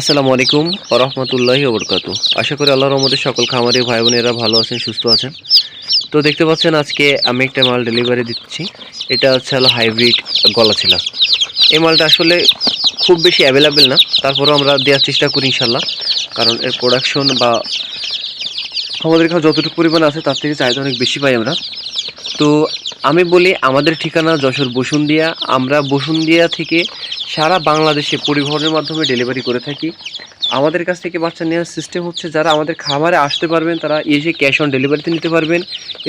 আসসালামু আলাইকুম রহমতুল্লাহি ওবরকাতু আশা করি আল্লাহর রহমতে সকল খামারি ভাই বোনেরা ভালো আছেন, সুস্থ আছেন। তো দেখতে পাচ্ছেন আজকে আমি একটা মাল ডেলিভারি দিচ্ছি। এটা হচ্ছে হলো হাইব্রিড গলা ছিল। এই মালটা আসলে খুব বেশি অ্যাভেলেবেল না। তারপরেও আমরা দেওয়ার চেষ্টা করি ইনশাল্লাহ কারণ এর প্রোডাকশন বা আমাদের এখানে যতটুকু পরিমাণ আছে, তার থেকে চাহিদা অনেক বেশি পাই আমরা। তো আমি বলি আমাদের ঠিকানা যশোর বসুন্দিয়া আমরা বসুন্দিয়া থেকে সারা বাংলাদেশে পরিবহনের মাধ্যমে ডেলিভারি করে থাকি। আমাদের কাছ থেকে বাচ্চা নেওয়ার সিস্টেম হচ্ছে যারা আমাদের খাবারে আসতে পারবেন, তারা এসে ক্যাশ অন ডেলিভারিতে নিতে পারবেন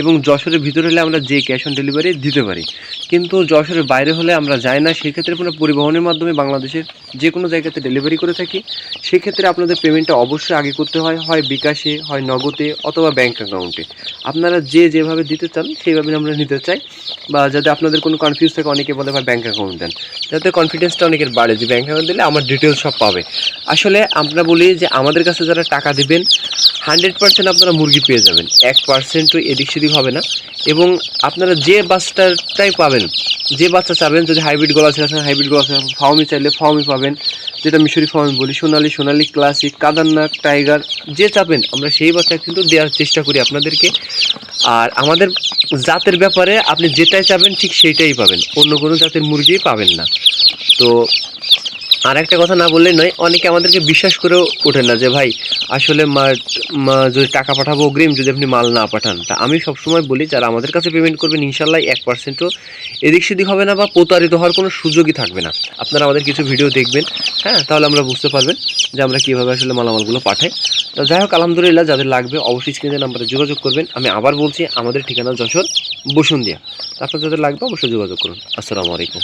এবং যশোরের ভিতরে হলে আমরা যে ক্যাশ অন ডেলিভারি দিতে পারি। কিন্তু যশোরের বাইরে হলে আমরা যাই না, সেক্ষেত্রে কোনো পরিবহনের মাধ্যমে বাংলাদেশের যে কোনো জায়গাতে ডেলিভারি করে থাকি। সেক্ষেত্রে আপনাদের পেমেন্টটা অবশ্যই আগে করতে হয় হয় বিকাশে, হয় নগদে অথবা ব্যাঙ্ক অ্যাকাউন্টে আপনারা যে যেভাবে দিতে চান, সেইভাবে আমরা নিতে চাই। বা যাতে আপনাদের কোনো কনফিউজ থাকে, অনেকে বলে, ভাই ব্যাংক অ্যাকাউন্ট দেন। যাতে কনফিডেন্সটা অনেকের বাড়ে যে ব্যাঙ্ক অ্যাকাউন্ট দিলে আমার ডিটেলস সব পাবে। আসলে আমরা বলি যে, আমাদের কাছে যারা টাকা দিবেন হান্ড্রেড পার্সেন্ট আপনারা মুরগি পেয়ে যাবেন। এক পার্সেন্টও এদিক সেদিক হবে না। এবং আপনারা যে বাচ্চাটাই পাবেন, যে বাচ্চা চাবেন, যদি হাইব্রিড গলা ছিল হাইব্রিড গলা ছিল ফার্মি চাইলে ফার্মি পাবেন। যেটা মিশরি ফার্মি বলি, সোনালি সোনালি ক্লাসিক, কাদারনাক, টাইগার, যে চাবেন, আমরা সেই বাচ্চা কিন্তু দেওয়ার চেষ্টা করি আপনাদেরকে। আর আমাদের জাতের ব্যাপারে আপনি যেটাই চাবেন, ঠিক সেইটাই পাবেন। অন্য কোনো জাতের মুরগি পাবেন না। তো আর একটা কথা না বললেই নয়, অনেকে আমাদেরকে বিশ্বাস করেও ওঠেন না যে, ভাই, আসলে মা যদি টাকা পাঠাবো অগ্রিম, যদি আপনি মাল না পাঠান। তা আমি সবসময় বলি, যারা আমাদের কাছে পেমেন্ট করবেন ইনশাল্লাহ এক পার্সেন্টও এদিক সেদিক হবে না বা প্রতারিত হওয়ার কোনো সুযোগই থাকবে না। আপনারা আমাদের কিছু ভিডিও দেখবেন হ্যাঁ? তাহলে আমরা বুঝতে পারবেন যে, আমরা কীভাবে আসলে মালামালগুলো পাঠাই। তো যাই হোক, আলহামদুলিল্লাহ যাদের লাগবে, অবশ্যই স্ক্রিনের নাম্বারে যোগাযোগ করবেন। আমি আবার বলছি, আমাদের ঠিকানা যশোর বসুন্দিয়া তো আপনার যাদের লাগবে, অবশ্যই যোগাযোগ করুন। আসসালামু আলাইকুম।